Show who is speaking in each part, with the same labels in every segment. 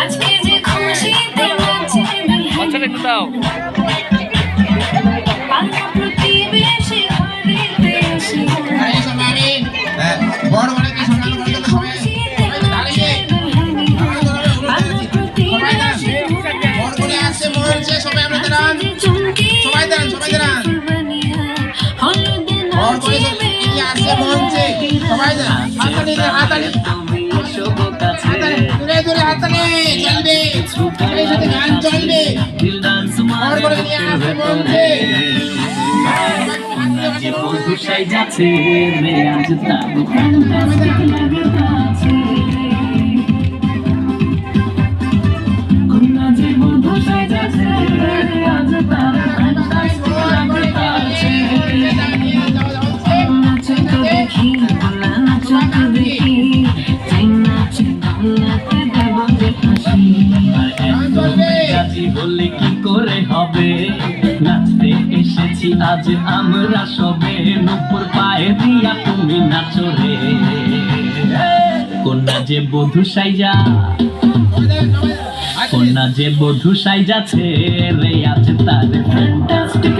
Speaker 1: আজকে যে খুশিতে নাচে
Speaker 2: বাচ্চারা একটু দাও।
Speaker 3: বড় হাতলে চলবে সুখের সাথে গান চলবে। তারপরে নিয়ে আসবে
Speaker 2: বলবে বন্ধু। সাই যাচ্ছে রে আজ তার কি করে হবে? নাচতে এসেছি, আজ আমরা সবে। নুপুর পায়ে দিয়া তুমি নাচো রে। কন্যা যে বধু সাইজা, কন্যা যে বধু সাইজাছে রে আছে তার ফ্যান্টাস্টিক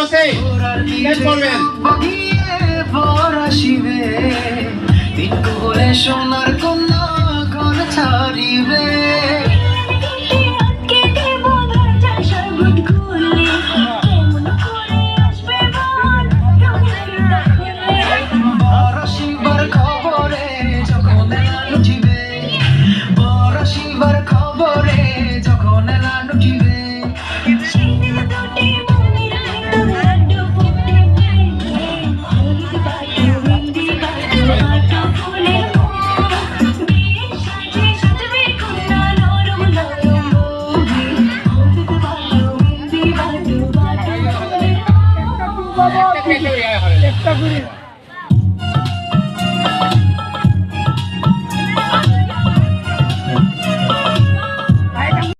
Speaker 3: আছে করবেন।
Speaker 4: সোনার কন্যা কর ছাড়িবে।
Speaker 3: একটা করে